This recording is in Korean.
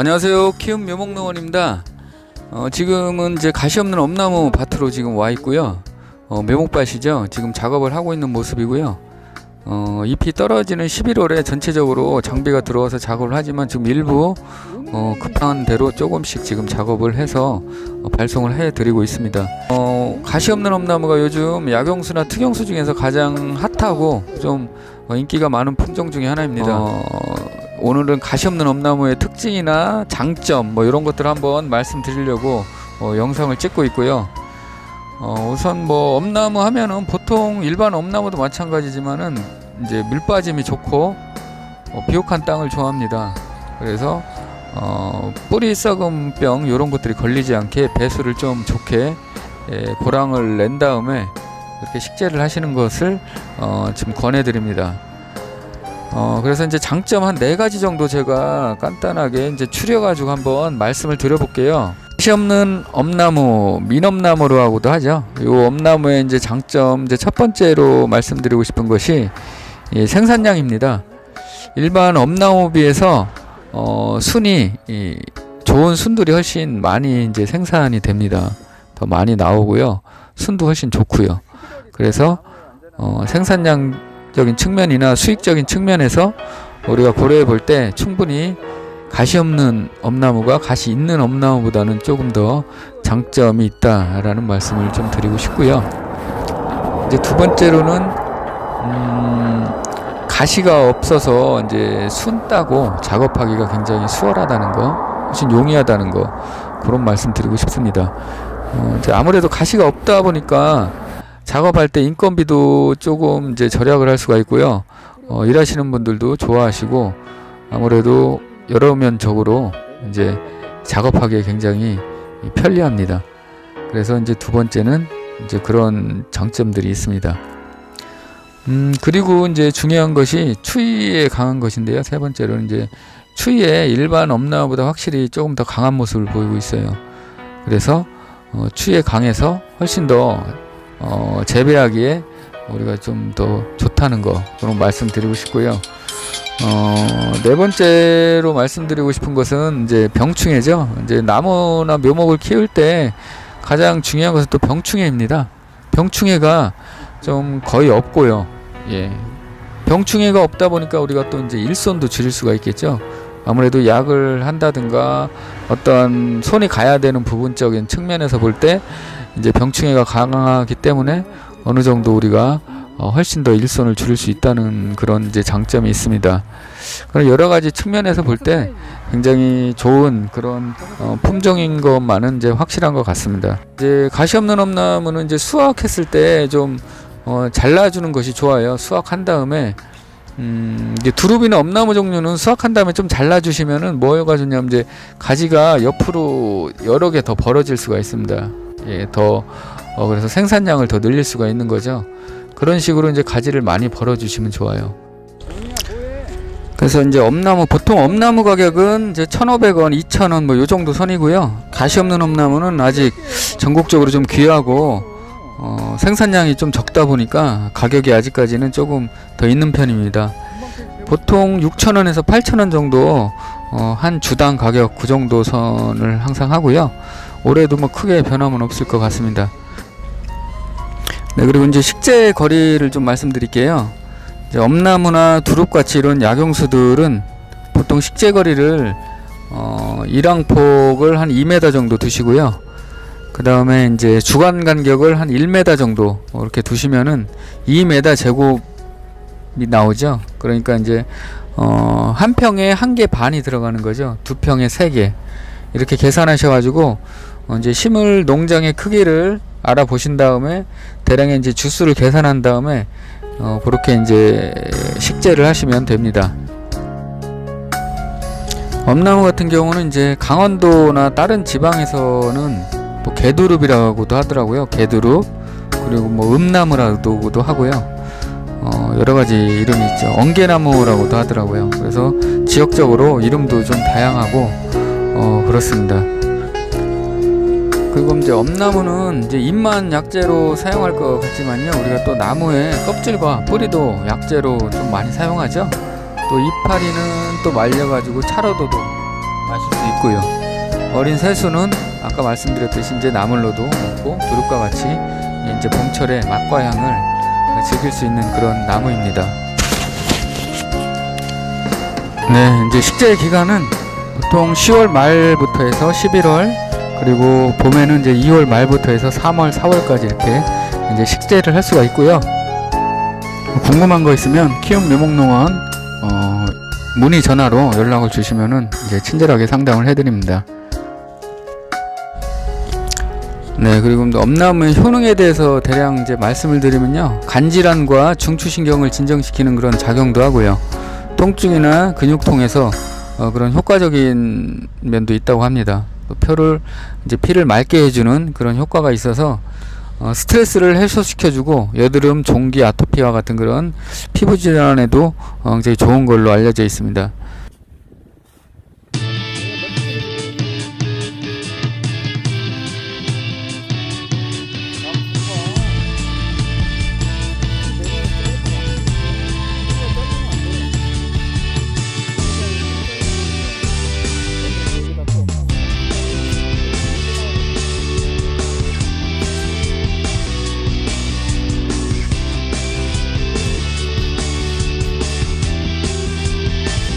안녕하세요. 키움 묘목농원입니다. 어, 지금은 이제 가시 없는 엄나무 밭으로 지금 와 있고요. 어, 묘목밭이죠. 지금 작업을 하고 있는 모습이고요. 어, 잎이 떨어지는 11월에 전체적으로 장비가 들어와서 작업을 하지만 지금 일부 어, 급한 대로 조금씩 지금 작업을 해서 어, 발송을 해 드리고 있습니다. 어, 가시 없는 엄나무가 요즘 약용수나 특용수 중에서 가장 핫하고 좀 어, 인기가 많은 품종 중에 하나입니다. 어, 오늘은 가시 없는 엄나무의 특징이나 장점 뭐 이런 것들 한번 말씀드리려고 어, 영상을 찍고 있고요. 어, 우선 뭐 엄나무 하면은 보통 일반 엄나무도 마찬가지지만은 이제 물 빠짐이 좋고 어, 비옥한 땅을 좋아합니다. 그래서 어, 뿌리 썩음병 이런 것들이 걸리지 않게 배수를 좀 좋게 예, 고랑을 낸 다음에 이렇게 식재를 하시는 것을 어, 지금 권해드립니다. 어, 그래서 이제 장점 한 네 가지 정도 제가 간단하게 이제 추려가지고 한번 말씀을 드려볼게요. 시 없는 엄나무, 민엄나무로 하고도 하죠. 이 엄나무의 이제 장점, 이제 첫 번째로 말씀드리고 싶은 것이 이 생산량입니다. 일반 엄나무 비해서 어, 순이 이 좋은 순들이 훨씬 많이 이제 생산이 됩니다. 더 많이 나오고요. 순도 훨씬 좋고요. 그래서 어, 생산량 적인 측면이나 수익적인 측면에서 우리가 고려해 볼 때 충분히 가시 없는 엄나무가 가시 있는 엄나무보다는 조금 더 장점이 있다라는 말씀을 좀 드리고 싶고요. 이제 두 번째로는 음, 가시가 없어서 이제 순 따고 작업하기가 굉장히 수월하다는 거, 훨씬 용이하다는 거 그런 말씀 드리고 싶습니다. 어, 아무래도 가시가 없다 보니까 작업할 때 인건비도 조금 이제 절약을 할 수가 있고요. 어, 일하시는 분들도 좋아하시고 아무래도 여러 면적으로 이제 작업하기에 굉장히 편리합니다. 그래서 이제 두 번째는 이제 그런 장점들이 있습니다. 음, 그리고 이제 중요한 것이 추위에 강한 것인데요. 세 번째로는 이제 추위에 일반 엄나무보다 확실히 조금 더 강한 모습을 보이고 있어요. 그래서 어, 추위에 강해서 훨씬 더 어, 재배하기에 우리가 좀 더 좋다는 거 그런 말씀드리고 싶고요. 어, 네 번째로 말씀드리고 싶은 것은 이제 병충해죠. 이제 나무나 묘목을 키울 때 가장 중요한 것은 또 병충해입니다. 병충해가 좀 거의 없고요. 예. 병충해가 없다 보니까 우리가 또 이제 일손도 줄일 수가 있겠죠. 아무래도 약을 한다든가 어떤 손이 가야 되는 부분적인 측면에서 볼 때 이제 병충해가 강하기 때문에 어느 정도 우리가 어, 훨씬 더 일손을 줄일 수 있다는 그런 이제 장점이 있습니다. 그런 여러 가지 측면에서 볼 때 굉장히 좋은 그런 어, 품종인 것만은 이제 확실한 것 같습니다. 이제 가시 없는 엄나무는 이제 수확했을 때좀 어, 잘라주는 것이 좋아요. 수확한 다음에 음, 이제 두릅이나 엄나무 종류는 수확한 다음에 좀 잘라주시면은 뭐가 좋냐면 이제 가지가 옆으로 여러 개 더 벌어질 수가 있습니다. 예, 더 어, 그래서 생산량을 더 늘릴 수가 있는 거죠. 그런 식으로 이제 가지를 많이 벌어주시면 좋아요. 그래서 이제 엄나무 보통 엄나무 가격은 이제 1,500원, 2,000원 뭐 요 정도 선이고요. 가시 없는 엄나무는 아직 전국적으로 좀 귀하고 어, 생산량이 좀 적다 보니까 가격이 아직까지는 조금 더 있는 편입니다. 보통 6,000원에서 8,000원 정도 어, 한 주당 가격 그 정도 선을 항상 하고요. 올해도 뭐 크게 변함은 없을 것 같습니다. 네, 그리고 이제 식재 거리를 좀 말씀드릴게요. 엄나무나 두릅같이 이런 약용수들은 보통 식재 거리를 어, 일항폭을 한 2m 정도 두시고요. 그 다음에 이제 주간 간격을 한 1m 정도 이렇게 두시면은 2m 제곱이 나오죠. 그러니까 이제 어, 한 평에 한 개 반이 들어가는 거죠. 두 평에 세 개. 이렇게 계산하셔가지고 어, 이제 식물 농장의 크기를 알아보신 다음에 대량의 이제 주수를 계산한 다음에 어, 그렇게 이제 식재를 하시면 됩니다. 엄나무 같은 경우는 이제 강원도나 다른 지방에서는 뭐 개두릅이라고도 하더라고요. 개두릅 그리고 뭐 음나무라고도 하고요. 어, 여러 가지 이름이 있죠. 엉개나무라고도 하더라고요. 그래서 지역적으로 이름도 좀 다양하고 어, 그렇습니다. 그리고 이제 엄나무는 이제 잎만 약재로 사용할 것 같지만요. 우리가 또 나무의 껍질과 뿌리도 약재로 좀 많이 사용하죠. 또 이파리는 또 말려가지고 차로도도 마실 수 있고요. 어린 새수는 아까 말씀드렸듯이 이제 나물로도 먹고 두릅과 같이 이제 봄철에 맛과 향을 즐길 수 있는 그런 나무입니다. 네, 이제 식재 기간은 보통 10월 말부터 해서 11월 그리고 봄에는 이제 2월 말부터 해서 3월, 4월까지 이렇게 이제 식재를 할 수가 있고요. 궁금한 거 있으면 키움 묘목농원 어, 문의 전화로 연락을 주시면은 이제 친절하게 상담을 해드립니다. 네, 그리고 엄나무의 효능에 대해서 대략 이제 말씀을 드리면요. 간질환과 중추신경을 진정시키는 그런 작용도 하고요. 통증이나 근육통에서 어, 그런 효과적인 면도 있다고 합니다. 또 표를 이제 피를 맑게 해주는 그런 효과가 있어서 어, 스트레스를 해소시켜주고 여드름, 종기, 아토피와 같은 그런 피부 질환에도 어, 굉장히 좋은 걸로 알려져 있습니다.